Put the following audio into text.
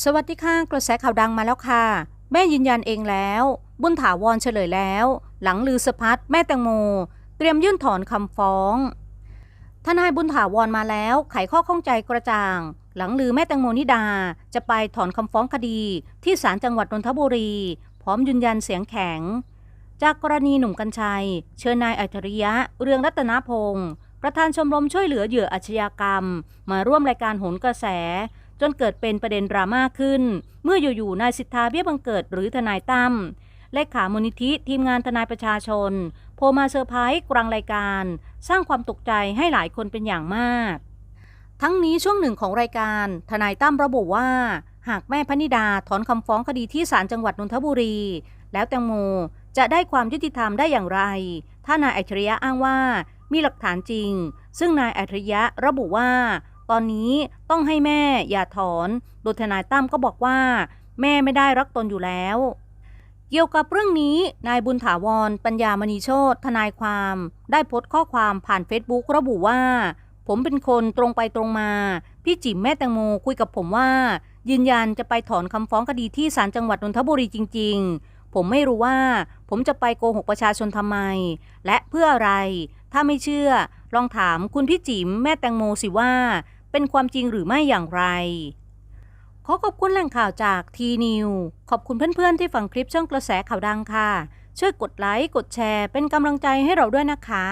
สวัสดีค่ะกระแสข่าวดังมาแล้วค่ะ แม่ยืนยันเองแล้ว บุญถาวรเฉลยแล้ว หลังลือสะพัดแม่แตงโม เตรียมยื่นถอนคำฟ้อง ทนายบุญถาวรมาแล้วไขข้อข้องใจกระจ่าง หลังลือแม่แตงโมนิดา จะไปถอนคำฟ้องคดี ที่ศาลจังหวัดนนทบุรี พร้อมยืนยันเสียงแข็ง จากกรณีหนุ่มกัญชัย เชิญนายอัจฉริยะ เรืองรัตนพงศ์ประธานชมรมช่วยเหลือเหยื่ออาชญากรรม มาร่วมรายการโหนกระแส จนเกิดเป็นประเด็นดราม่าขึ้น เมื่ออยู่ๆนายสิทธาเบี้ยบังเกิดหรือทนายตั้มเลขามูลนิธิทีมงานทนายประชาชน โพมาเซอร์ไพรส์กลางรายการ สร้างความตกใจให้หลายคนเป็นอย่างมาก ทั้งนี้ช่วงหนึ่งของรายการ ทนายตั้มระบุว่า หากแม่พนิดาถอนคำฟ้องคดีที่ศาลจังหวัดนนทบุรี แล้วแตงโมจะได้ความยุติธรรมได้อย่างไร ถ้านายอัจฉริยะอ้างว่ามีหลักฐานจริง ซึ่งนายอัจฉริยะระบุว่า ตอนนี้ต้องให้แม่อย่าถอนโดยทนายตั้มก็บอกว่า แม่ไม่ได้รักตนอยู่แล้ว เกี่ยวกับเรื่องนี้นายบุญถาวร ปัญญามณีโชตทนายความ ได้โพสต์ข้อความผ่านเฟซบุ๊กระบุว่า ผมเป็นคนตรงไปตรงมา พี่จิ๋มแม่แตงโมคุยกับผมว่า ยืนยันจะไปถอนคำฟ้องคดีที่ศาลจังหวัดนนทบุรีจริง ๆ ผมไม่รู้ว่า ผมจะไปโกหกประชาชนทำไม และเพื่ออะไร ถ้าไม่เชื่อลองถามคุณพี่จิ๋มแม่แตงโมสิว่า เป็นความจริงหรือไม่อย่างไร ขอขอบคุณแหล่งข่าวจากทีนิวขอบคุณเพื่อนๆที่ฟังคลิปช่องกระแสข่าวดังค่ะ ช่วยกดไลค์กดแชร์ เป็นกำลังใจให้เราด้วยนะคะ